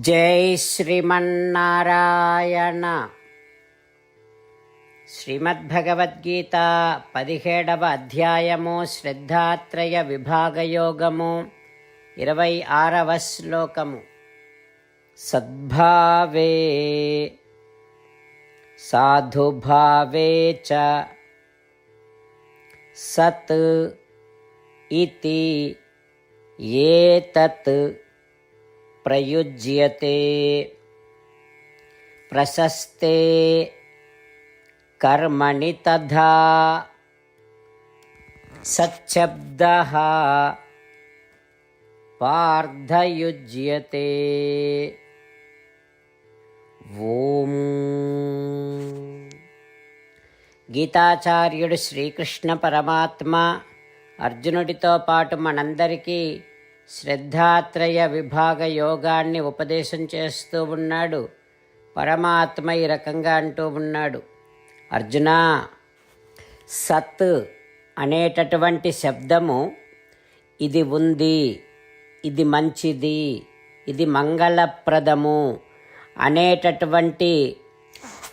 జై శ్రీమన్నారాయణ. శ్రీమద్భగవద్గీత పదిహేడవ అధ్యాయము శ్రద్ధాత్రయ విభాగయోగము ఇరవై ఆరవ శ్లోకము. సద్భావే సాధుభావే చ సత్ ఇతి ఏతత్ ప్రయుజ్యతే ప్రశస్తే కర్మణి తథా సచ్చబ్ద పార్థయుజ్యతే. ఓం. గీతాచార్యుడు శ్రీకృష్ణ పరమాత్మ అర్జునుడితో పాటు మనందరికీ శ్రద్ధాత్రయ విభాగ యోగాన్ని ఉపదేశం చేస్తూ ఉన్నాడు. పరమాత్మ ఈ రకంగా అంటూ ఉన్నాడు. అర్జున సత్ అనేటటువంటి శబ్దము ఇది ఉంది ఇది మంచిది ఇది మంగళప్రదము అనేటటువంటి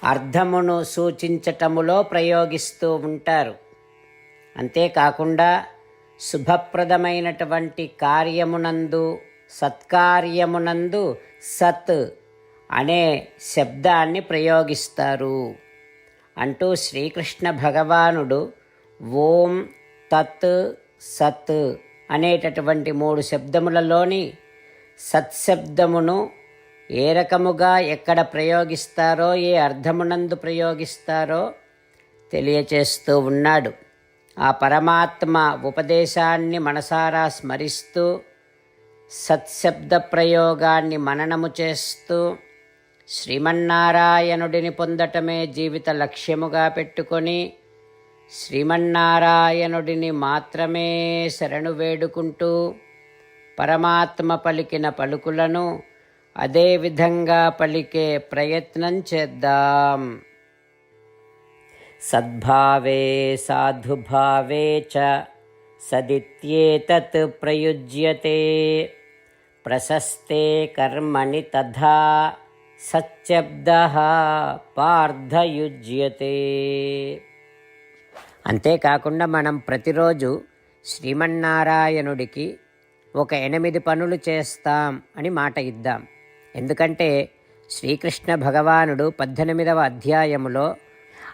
అర్థమును సూచించటములో ప్రయోగిస్తూ ఉంటారు. అంతేకాకుండా శుభప్రదమైనటువంటి కార్యమునందు సత్కార్యమునందు సత్ అనే శబ్దాన్ని ప్రయోగిస్తారు. అంటూ శ్రీకృష్ణ భగవానుడు ఓం తత్ సత్ అనేటటువంటి మూడు శబ్దములలోని సత్శబ్దమును ఏ రకముగా ఎక్కడ ప్రయోగిస్తారో ఏ అర్థమునందు ప్రయోగిస్తారో తెలియచేస్తూ ఉన్నాడు. ఆ పరమాత్మ ఉపదేశాన్ని మనసారా స్మరిస్తూ సత్శబ్ద ప్రయోగాన్ని మననము చేస్తూ శ్రీమన్నారాయణుడిని పొందటమే జీవిత లక్ష్యముగా పెట్టుకొని శ్రీమన్నారాయణుడిని మాత్రమే శరణు వేడుకుంటూ పరమాత్మ పలికిన పలుకులను అదే విధంగా పలికే ప్రయత్నం చేద్దాం. సద్భావే సాధుభావే చ సదిత్యేతత్ ప్రయుజ్యతే. ప్రశస్తే కర్మణి తథా సత్యబ్ద పార్థయుజ్యతే. అంతేకాకుండా మనం ప్రతిరోజు శ్రీమన్నారాయణుడికి ఒక ఎనిమిది పనులు చేస్తాం అని మాట ఇద్దాం. ఎందుకంటే శ్రీకృష్ణ భగవానుడు పద్దెనిమిదవ అధ్యాయములో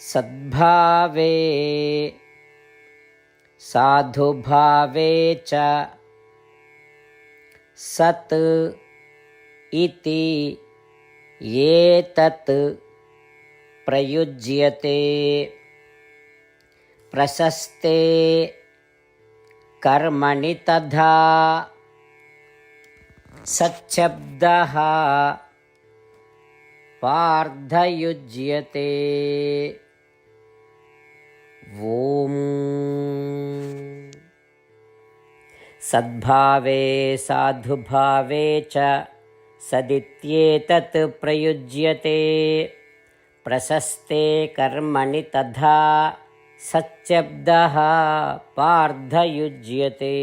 सद्भावे साधुभावे च सत् इति एतत् प्रयुज्यते प्रशस्ते कर्मणि तथा सच्छब्दः। पार्धयुज्यते। ॐ सद्भावे साधुभावे च सदित्येतत् प्रयुज्यते। प्रशस्ते कर्मणि तथा सच्चब्दः पार्धयुज्यते।